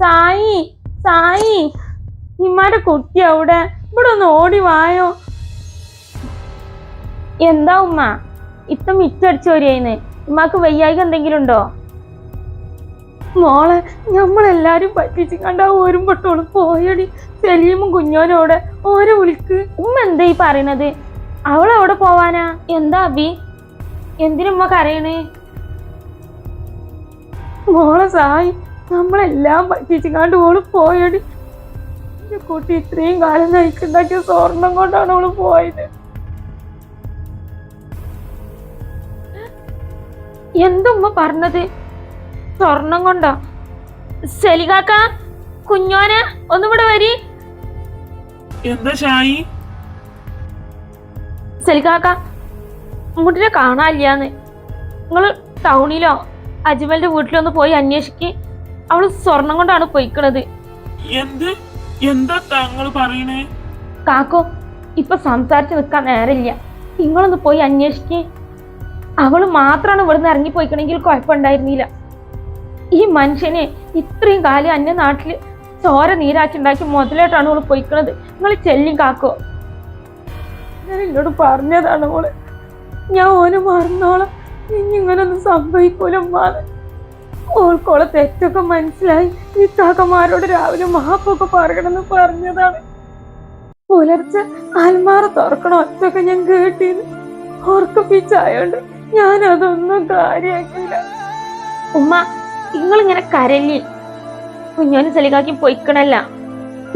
സായി സായി ഇമ്മാരെ കുട്ടി അവിടെ ഇവിടെ ഒന്ന് ഓടി വായോ. എന്താ ഉമ്മ? ഇത്ത മിറ്റടിച്ചു വരികയെന്ന് ഉമ്മാക്ക് വയ്യായിക എന്തെങ്കിലും ഉണ്ടോ? മോളെ നമ്മളെല്ലാരും പറ്റിച്ച് കണ്ട ഒരുമ്പട്ടോൾ പോയടി. സലീമും കുഞ്ഞോനോടെ ഓരോ വിളിക്ക്. ഉമ്മ എന്താ ഈ പറയണത്? അവളെവിടെ പോവാനാ? എന്താ അബി എന്തിനുമ്മ കരയണേ? മോളെ സായി നമ്മളെല്ലാം പറ്റിച്ചിങ്ങാണ്ട് ഓൾ പോയടി. എന്റെ കുട്ടി ഇത്രയും കാലം നയിക്കുണ്ടാക്കിയ സ്വർണം കൊണ്ടാണ് ഓൾ പോയത്. എന്തുമ്മ പറഞ്ഞത്? സ്വർണം കൊണ്ടോ? സെലികാക്ക കുഞ്ഞോനെ ഒന്നുകൂടെ വരി. എന്താ ഷായി? സെലികാക്ക മുട്ടിനെ കാണാനില്ലാന്ന്. നിങ്ങൾ ടൗണിലോ അജ്മലിന്റെ വീട്ടിലൊന്ന് പോയി അന്വേഷിക്ക്. അവൾ സ്വർണം കൊണ്ടാണ് പൊയ്ക്കണത്. എന്ത്? എന്താ താങ്കൾ പറയണേ? കാക്കോ ഇപ്പൊ സംസാരിച്ച് നിൽക്കാൻ നേരമില്ല. നിങ്ങളൊന്ന് പോയി അന്വേഷിക്ക്. അവൾ മാത്രമാണ് ഇവിടുന്ന് ഇറങ്ങിപ്പോയിക്കണെങ്കിൽ കുഴപ്പമുണ്ടായിരുന്നില്ല. ഈ മനുഷ്യനെ ഇത്രയും കാലം അന്യ നാട്ടിൽ ചോര നീരാക്കി ഉണ്ടാക്കി മുതലായിട്ടാണ് അവൾ പോയിക്കണത്. നിങ്ങൾ ചെല്ലും കാക്കോ. ഞാൻ എന്നോട് പറഞ്ഞതാണ് അവൾ ഞാൻ ഓന് മറന്നോളാം. ഇനി ഇങ്ങനൊന്നും സംഭവിക്കൂല ഉമ്മാന്ന് ഓൾക്കോളെ തെറ്റൊക്കെ മനസ്സിലായി. ഈ കാക്കമാരോട് രാവിലെ മാപ്പൊക്കെ പറയണമെന്ന് പറഞ്ഞതാണ്. പുലർച്ചെ അൽമാറ തുറക്കണ ഒറ്റൊക്കെ ഞാൻ കേട്ടിന്ന് ഓർക്കിപ്പിച്ചായോണ്ട് ഞാൻ അതൊന്നും കാര്യാക്കില്ല ഉമ്മ നിങ്ങളിങ്ങനെ കരഞ്ഞി കുഞ്ഞോന് ചെളികാക്കി പൊയ്ക്കണല്ല.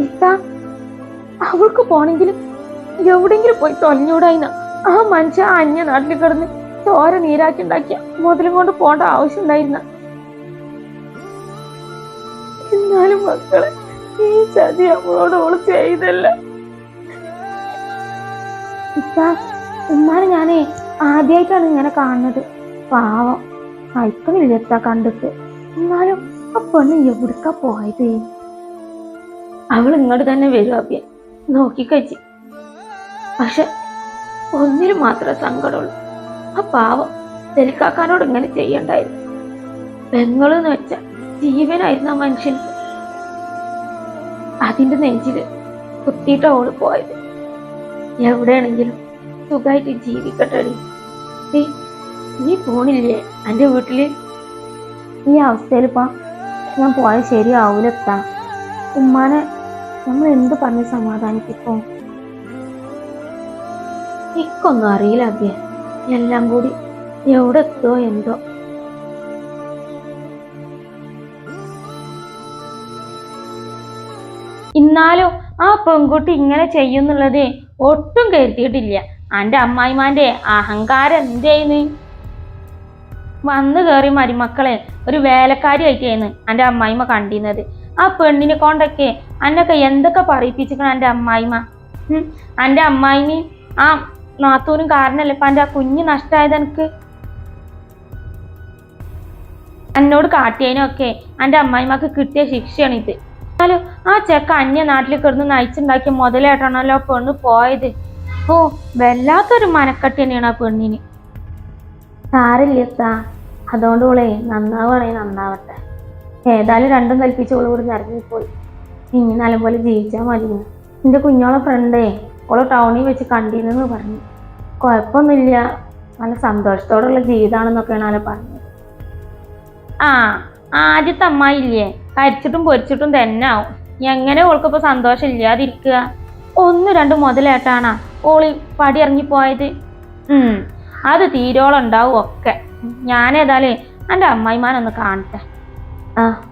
ഇത്ത അവൾക്ക് പോണെങ്കിലും എവിടെങ്കിലും പോയി തൊലഞ്ഞൂടായി ആ മനുഷ്യ അന്യ നാട്ടിൽ കിടന്ന് ചോര നീരാക്കി ഉണ്ടാക്കിയ മുതലും കൊണ്ട് പോണ്ട ആവശ്യം ഉണ്ടായിരുന്ന. എന്നാലും മക്കളെ. ഈ ചതി അവളോട് അവൾ ചെയ്തല്ല. ഇപ്പ ഉമ്മാനെ ഞാനേ ആദ്യമായിട്ടാണ് ഇങ്ങനെ കാണുന്നത്. പാവം. അയക്കണില്ല എത്താ കണ്ടിട്ട്. എന്നാലും ആ പെണ്ണ് എവിടുക്ക പോയത്? അവൾ ഇങ്ങോട്ട് തന്നെ വരും അഭ്യ. നോക്കിക്കഴിച്ചു. പക്ഷെ ഒന്നിനും മാത്രമേ സങ്കടമുള്ളൂ. ആ പാവം തെലിക്കാക്കാനോട് ഇങ്ങനെ ചെയ്യണ്ടായിരുന്നു. പെങ്ങളെന്ന് വെച്ചാൽ ജീവനായിരുന്നു ആ മനുഷ്യൻ. അതിന്റെ നെഞ്ചിൽ കുത്തിയിട്ട് ഓൾ പോയത്. എവിടെയാണെങ്കിലും സുഖമായിട്ട് ജീവിക്കട്ടെടി ഏയ്, നീ പോണില്ലേ? എന്റെ വീട്ടിൽ? ഈ അവസ്ഥയിലിപ്പ ഞാൻ പോയാൽ ശരിയാവൂലെത്താ. ഉമ്മാനെ നമ്മൾ എന്ത് പറഞ്ഞ് സമാധാനിപ്പിക്കും? ഇക്കൊന്നും അറിയില്ല അഭ്യ. എല്ലാം കൂടി എവിടെ എത്തോ എന്തോ. ഇന്നാലും ആ പെൺകുട്ടി ഇങ്ങനെ ചെയ്യുന്നുള്ളത് ഒട്ടും കരുതിയിട്ടില്ല. അന്റെ അമ്മായിമാന്റെ അഹങ്കാരം എന്തേന്ന്? വന്നു കയറി മരുമക്കളെ ഒരു വേലക്കാരി ആയിട്ടേന്ന് എന്റെ അമ്മായിമ്മ കണ്ടിരുന്നത്. ആ പെണ്ണിനെ കൊണ്ടൊക്കെ അന്നൊക്കെ എന്തൊക്കെ പറയിപ്പിച്ചിക്കണം എന്റെ അമ്മായിമ്മ. എന്റെ അമ്മായിമയും ആ നാത്തൂനും കാരണല്ലേ ഇപ്പം എന്റെ ആ കുഞ്ഞ് നഷ്ടമായത് എനിക്ക് എന്നോട് കാട്ടിയതിനൊക്കെ എന്റെ അമ്മായിമ്മക്ക് കിട്ടിയ ശിക്ഷയാണിത്. എന്നാലും ആ ചെക്ക അന്യ നാട്ടിൽ കിടന്ന് നയിച്ചുണ്ടാക്കിയ മുതലായിട്ടാണല്ലോ പെണ്ണ് പോയത്. ഓ വല്ലാത്തൊരു മനക്കെട്ട് തന്നെയാണ് ആ പെണ്ണിന്. സാരില്ലത്താ അതുകൊണ്ട് ഓളെ നന്നാവണേ നന്നാവട്ടെ. ഏതായാലും രണ്ടും കൽപ്പിച്ച് ഓൾ ഇവിടെ ഇറങ്ങിപ്പോയി. ഇനി നല്ലപോലെ ജീവിച്ചാൽ മതി. എന്റെ കുഞ്ഞോളെ ഫ്രണ്ടേ ഓളെ ടൗണിൽ വെച്ച് കണ്ടിരുന്നെന്ന് പറഞ്ഞു. കുഴപ്പമൊന്നുമില്ല. നല്ല സന്തോഷത്തോടുള്ള ജീവിതമാണെന്നൊക്കെയാണ് ആളെ പറഞ്ഞത്. ആ ആദ്യത്തെ അമ്മായില്ലേ കരിച്ചിട്ടും പൊരിച്ചിട്ടും തന്നെ ആവും. എങ്ങനെ ഓൾക്കിപ്പോ സന്തോഷം ഇല്ലാതിരിക്കുക? ഒന്ന് രണ്ട് മുതലേട്ടാണാ. ഓളി പടി ഇറങ്ങിപ്പോയത് അത് തീരോളം ഉണ്ടാവും ഒക്കെ. ഞാനേതായാലേ എന്റെ അമ്മായിമാനൊന്ന് കാണട്ടെ. ആ.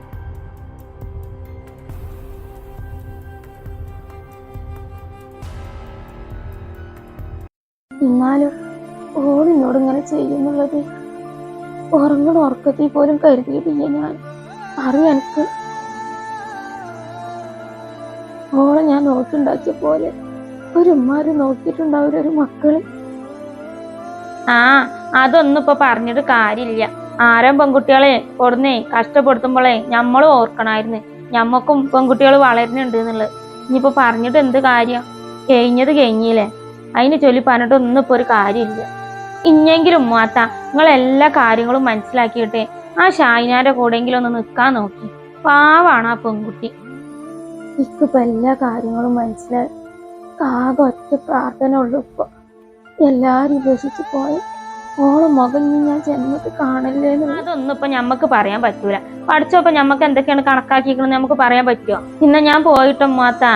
എന്നാലും ഓളിനോട് ഇങ്ങനെ ചെയ്യുന്നുള്ളത് ഉറങ്ങണ ഉറക്കത്തിൽ പോലും കരുതിയിട്ടില്ല ഞാൻ. അറിയാം എനിക്ക്. ഓളെ ഞാൻ നോക്കിണ്ടാക്കിയ പോലെ ഒരു ഉമ്മാര് നോക്കിയിട്ടുണ്ടാവില്ല ഒരു മക്കൾ. ആ അതൊന്നും ഇപ്പൊ പറഞ്ഞിട്ട് കാര്യമില്ല. ആരും പെൺകുട്ടികളെ കൊടുന്നേ? കഷ്ടപ്പെടുത്തുമ്പോളേ ഞമ്മളും ഓർക്കണായിരുന്നു. ഞമ്മക്കും പെൺകുട്ടികൾ വളരുന്നുണ്ട് എന്നുള്ളത്. ഇനിയിപ്പോ പറഞ്ഞിട്ട് എന്ത് കാര്യം? കഴിഞ്ഞത് കഴിഞ്ഞില്ലേ? അതിന് ചൊല്ലി പറഞ്ഞിട്ട് ഒന്നും ഇപ്പൊ ഒരു കാര്യമില്ല. ഇഞ്ഞെങ്കിലും മാത്ത നിങ്ങൾ എല്ലാ കാര്യങ്ങളും മനസ്സിലാക്കിയിട്ട് ആ ഷായിനാരെ കൂടെയെങ്കിലും ഒന്ന് നിൽക്കാൻ നോക്കി. പാവാണ് ആ പെൺകുട്ടി. ഇക്കിപ്പോ എല്ലാ കാര്യങ്ങളും മനസ്സിലായി ആകെ ഒറ്റ പ്രാർത്ഥന ഉള്ളു ഇപ്പൊ. എല്ലാരും ഉപേക്ഷിച്ച് പോയി. ഓളെ മുഖം ഞാൻ ജന്മത്തിൽ കാണല്ലേ അതൊന്നും ഇപ്പൊ ഞമ്മക്ക് പറയാൻ പറ്റൂല. പഠിച്ചപ്പോ ഞമ്മക്ക് എന്തൊക്കെയാണ് കണക്കാക്കിക്കണെന്ന് നമുക്ക് പറയാൻ പറ്റുമോ പിന്നെ ഞാൻ പോയിട്ടും മാത്താ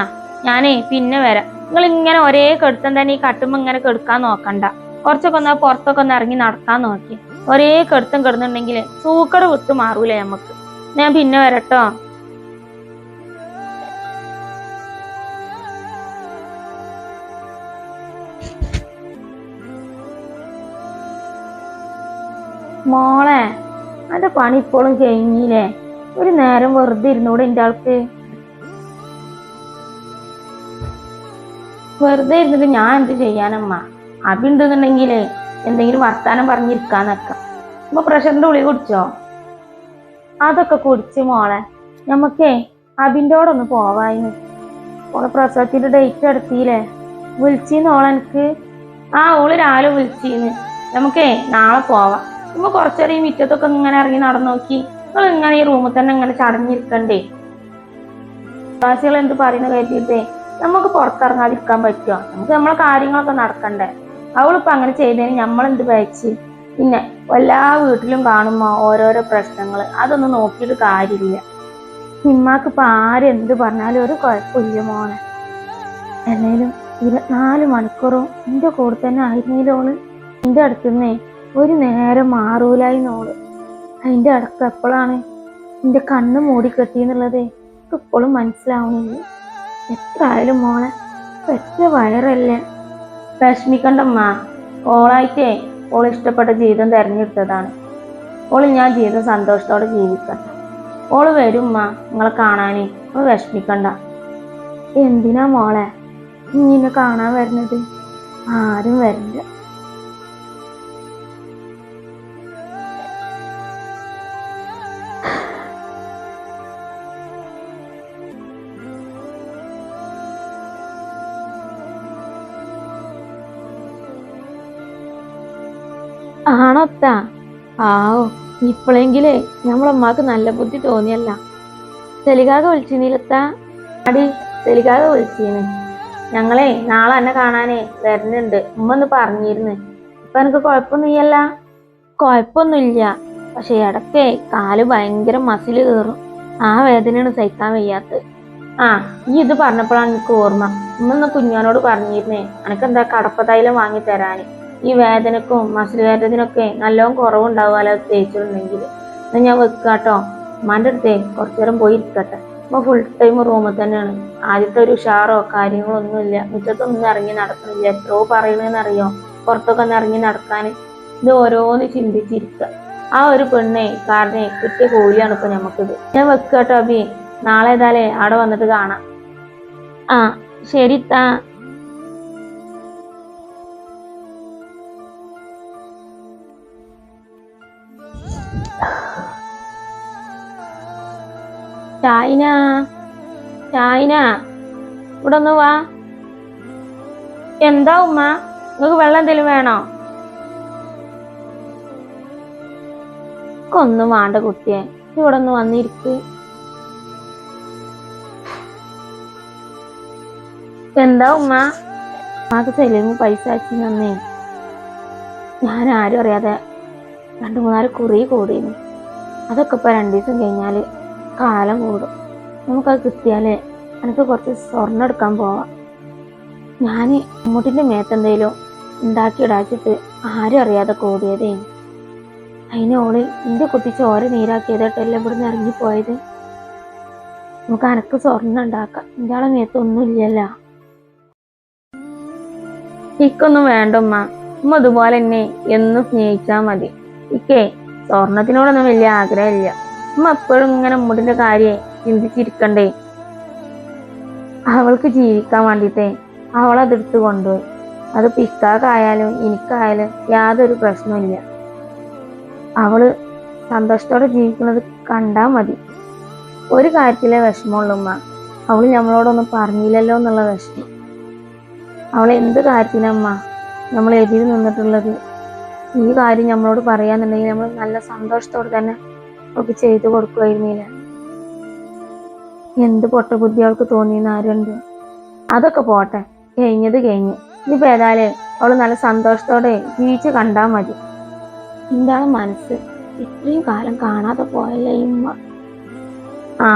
ഞാനേ പിന്നെ വരാം. നിങ്ങൾ ഇങ്ങനെ ഒരേ കെടുത്തം തന്നെ ഈ കട്ടുമ്പോ ഇങ്ങനെ കെടുക്കാൻ നോക്കണ്ട. കുറച്ചൊക്കെ ഒന്ന് പുറത്തൊക്കെ ഒന്ന് ഇറങ്ങി നടക്കാൻ നോക്കി. ഒരേ കെടുത്തും കിടന്നുണ്ടെങ്കിൽ സൂക്കട് വിട്ട് മാറൂലേ നമുക്ക് ഞാൻ പിന്നെ വരട്ടോ. മോളെ അന്റെ പണി ഇപ്പോഴും കഴിഞ്ഞില്ലേ? ഒരു നേരം വെറുതെ ഇരുന്നൂടെ എന്റെ ആൾക്ക്. വെറുതെ ഇരുന്നിട്ട് ഞാൻ എന്ത് ചെയ്യാനമ്മ? അഭിണ്ടെന്നുണ്ടെങ്കിൽ എന്തെങ്കിലും വർത്താനം പറഞ്ഞിരിക്കാന്നൊക്കെ. അപ്പൊ പ്രഷറിന്റെ ഉള്ളി കുടിച്ചോ? അതൊക്കെ കുടിച്ച് മോളെ. നമുക്കേ അബിന്റോടൊന്ന് പോവായിന്ന് ഓളെ പ്രസവത്തിന്റെ ഡേറ്റ് എടുത്തില്ലേ? വിളിച്ചിന്ന് ഓളെനിക്ക് ആ ഓൾ രാവിലെ വിളിച്ചിന്ന്. നമുക്കേ നാളെ പോവാം. നമ്മ കുറച്ചേരം ഈ മുറ്റത്തൊക്കെ ഇങ്ങനെ ഇറങ്ങി നടന്നു നോക്കി നിങ്ങൾ ഇങ്ങനെ ഈ റൂമിൽ തന്നെ ഇങ്ങനെ ചടഞ്ഞിരിക്കണ്ടേ? പ്രവാസികൾ എന്ത് പറയുന്ന കരുതിയിട്ടേ നമുക്ക് പുറത്തിറങ്ങാതിരിക്കാൻ പറ്റുമോ നമുക്ക് നമ്മളെ കാര്യങ്ങളൊക്കെ നടക്കണ്ടേ? അവളിപ്പോ അങ്ങനെ ചെയ്തതിന് നമ്മളെന്ത് പയച്ച് പിന്നെ എല്ലാ വീട്ടിലും കാണുമ്പോ ഓരോരോ പ്രശ്നങ്ങൾ അതൊന്നും നോക്കിയിട്ട് കാര്യമില്ല. ഉമ്മാക്ക് ഇപ്പൊ ആരെന്ത് പറഞ്ഞാലും ഒരു കുഴപ്പമില്ല മോനെ എന്നാലും ഇരുപത്തിനാല് മണിക്കൂറും എന്റെ കൂടെ തന്നെ ആയിരുന്നേലോൾ എന്റെ അടുത്തുനിന്നേ ഒരു നേരം മാറൂലായി നോൾ അതിന്റെ അടക്കം എപ്പോഴാണ് എന്റെ കണ്ണ് മൂടിക്കെട്ടിന്നുള്ളത് എനിക്ക് ഇപ്പോഴും മനസ്സിലാവുന്നില്ല എത്ര ആയാലും മോളെ പെറ്റ വയറല്ലേ? വിഷമിക്കണ്ടമ്മ ഓളായിട്ടേ ഓൾ ഇഷ്ടപ്പെട്ട ജീവിതം തിരഞ്ഞെടുത്തതാണ്. ഓൾ ഞാൻ ജീവിതം സന്തോഷത്തോടെ ജീവിക്കട്ടെ ഓൾ വരും ഉമ്മ നിങ്ങളെ കാണാനേ. ഓൾ വിഷമിക്കണ്ട എന്തിനാ മോളെ? ഇങ്ങനെ കാണാൻ വരുന്നത്? ആരും വരില്ല. ആണൊത്ത? ആവോ ഇപ്പോഴെങ്കിലേ നമ്മളമ്മക്ക് നല്ല ബുദ്ധി തോന്നിയല്ല. തെലികാക വിളിച്ചിരുന്നില്ലത്ത അടി തെലികാക വിളിച്ചിരുന്നു ഞങ്ങളെ നാളെ എന്നെ കാണാനേ വരുന്നുണ്ട് ഉമ്മ ഒന്ന് പറഞ്ഞിരുന്നു. ഇപ്പൊ എനിക്ക് കുഴപ്പമൊന്നുമില്ല കുഴപ്പമൊന്നുമില്ല പക്ഷെ ഇടയ്ക്കേ കാൽ ഭയങ്കര മസിൽ കയറും ആ വേദനയാണ് സഹിക്കാൻ വയ്യാത്തത് ആ ഈ ഇത് പറഞ്ഞപ്പോഴാണ് എനിക്ക് ഓർമ്മ. ഒന്ന് കുഞ്ഞോനോട് പറഞ്ഞിരുന്നേ. എനക്കെന്താ കടപ്പ തൈലം വാങ്ങി തരാന്. ഈ വേദനക്കും മസിൽ വേദനത്തിനൊക്കെ നല്ലോണം കുറവുണ്ടാവുമല്ലോ തേച്ചിട്ടുണ്ടെങ്കിൽ എന്നാൽ ഞാൻ വെക്കാട്ടോ. ഉമ്മാന്റെ അടുത്തേ കുറച്ചു നേരം പോയി ഇരിക്കട്ടെ. അപ്പോൾ ഫുൾ ടൈം റൂമിൽ തന്നെയാണ്. ആദ്യത്തെ ഒരു ഉഷാറോ കാര്യങ്ങളോ ഒന്നുമില്ല മുറ്റത്തൊന്നും ഇറങ്ങി നടക്കണില്ല. എത്രയോ പറയണെന്നറിയോ? പുറത്തൊക്കെ ഒന്ന് ഇറങ്ങി നടക്കാൻ ഇത് ഓരോന്ന് ചിന്തിച്ചിരിക്കുക ആ ഒരു പെണ്ണെ കാരണേ കിട്ടിയ കൂലിയാണ് ഇപ്പൊ നമുക്കിത് ഞാൻ വെക്കാട്ടോ അബി. നാളെ ഏതായാലേ അവിടെ വന്നിട്ട് കാണാം. ആ ശരി താ ചായന ചായന ഇവിടെ ഒന്ന് വാ. എന്താ ഉമ്മ? നിങ്ങൾക്ക് വെള്ളം എന്തെങ്കിലും വേണോ? ഒന്നും വേണ്ട കുട്ടിയെ. ഇവിടെ ഒന്ന് വന്നിരിക്ക്. എന്താ ഉമ്മ? ഉമ്മാക്ക് സെലീമ് പൈസ അച്ഛൻ തന്നേ ഞാൻ ആരും അറിയാതെ രണ്ടു മൂന്നാൽ കുറി കൂടിയിരുന്നു അതൊക്കെ ഇപ്പോൾ രണ്ടു ദിവസം കഴിഞ്ഞാൽ കാലം കൂടും. നമുക്കത് കിട്ടിയാലേ എനിക്ക് കുറച്ച് സ്വർണം എടുക്കാൻ പോവാം. ഞാൻ അമ്മൂട്ടിന്റെ ഉണ്ടാക്കി ഉണ്ടാക്കിയിടാച്ചിട്ട് ആരും അറിയാതെ കൂടിയതേ അതിന് എന്റെ കുട്ടി ചോര നീരാക്കിയതായിട്ടല്ല ഇവിടുന്ന് ഇറങ്ങിപ്പോയത് നമുക്ക് അനക്ക് സ്വർണം ഉണ്ടാക്കാം. എന്റെ ആളെ മേത്തൊന്നും ഇല്ലല്ലോ. ഇക്കൊന്നും വേണ്ടമ്മ ഉമ്മ. അതുപോലെ എന്നെ എന്നും സ്നേഹിച്ചാൽ മതി. ഇക്കേ സ്വർണത്തിനോടൊന്നും വലിയ ആഗ്രഹമില്ല. ഉമ്മ എപ്പോഴും ഇങ്ങനെ മുടിന്റെ കാര്യം ചിന്തിച്ചിരിക്കണ്ടേ? അവൾക്ക് ജീവിക്കാൻ വേണ്ടിട്ടേ അവളതെടുത്ത് കൊണ്ടുപോയി. അത് പിക്കാക്കായാലും എനിക്കായാലും യാതൊരു പ്രശ്നമില്ല അവൾ സന്തോഷത്തോടെ ജീവിക്കുന്നത് കണ്ടാ മതി. ഒരു കാര്യത്തിലെ വിഷമമുള്ളൂ ഉമ്മ. അവൾ നമ്മളോടൊന്നും പറഞ്ഞില്ലല്ലോ എന്നുള്ള വിഷമം. അവൾ എന്ത് കാര്യത്തിനമ്മ നമ്മൾ എതിര് നിന്നിട്ടുള്ളത് ഈ കാര്യം നമ്മളോട് പറയാന്നുണ്ടെങ്കിൽ നമ്മൾ നല്ല സന്തോഷത്തോടെ തന്നെ അവൾക്ക് ചെയ്തു കൊടുക്കുമായിരുന്നില്ല എന്ത് പൊട്ട ബുദ്ധി അവൾക്ക് തോന്നിയെന്ന് ആരുണ്ട്? അതൊക്കെ പോട്ടെ കഴിഞ്ഞത് കഴിഞ്ഞ്. ഇനിയിപ്പോ ഏതായാലും അവൾ നല്ല സന്തോഷത്തോടെ ജീവിച്ച് കണ്ടാൽ മതി. എന്താണ് മനസ്സ്? ഇത്രയും കാലം കാണാതെ പോയല്ലേ ഇമ്മ ആ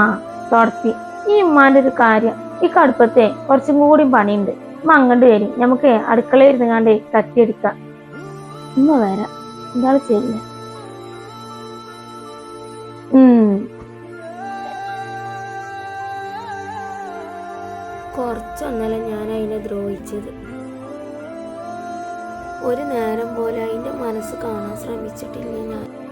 തുടത്തി ഈ ഉമ്മാന്റെ ഒരു കാര്യം. ഈ കടുപ്പത്തെ കുറച്ചും കൂടി പണിയുണ്ട്. ഇമ്മ അങ്ങോട്ട് വരും. നമുക്ക് അടുക്കളയിൽ ഇരുന്നുകാണ്ട് കത്തിയെടുക്കാം. ഉമ്മ വരാം. എന്താണ് ചെയ്യുന്നത് ഉം. കുറച്ചൊന്നല്ല ഞാൻ അതിനെ ദ്രോഹിച്ചത്. ഒരു നേരം പോലെ അതിന്റെ മനസ്സ് കാണാൻ ശ്രമിച്ചിട്ടില്ല ഞാൻ.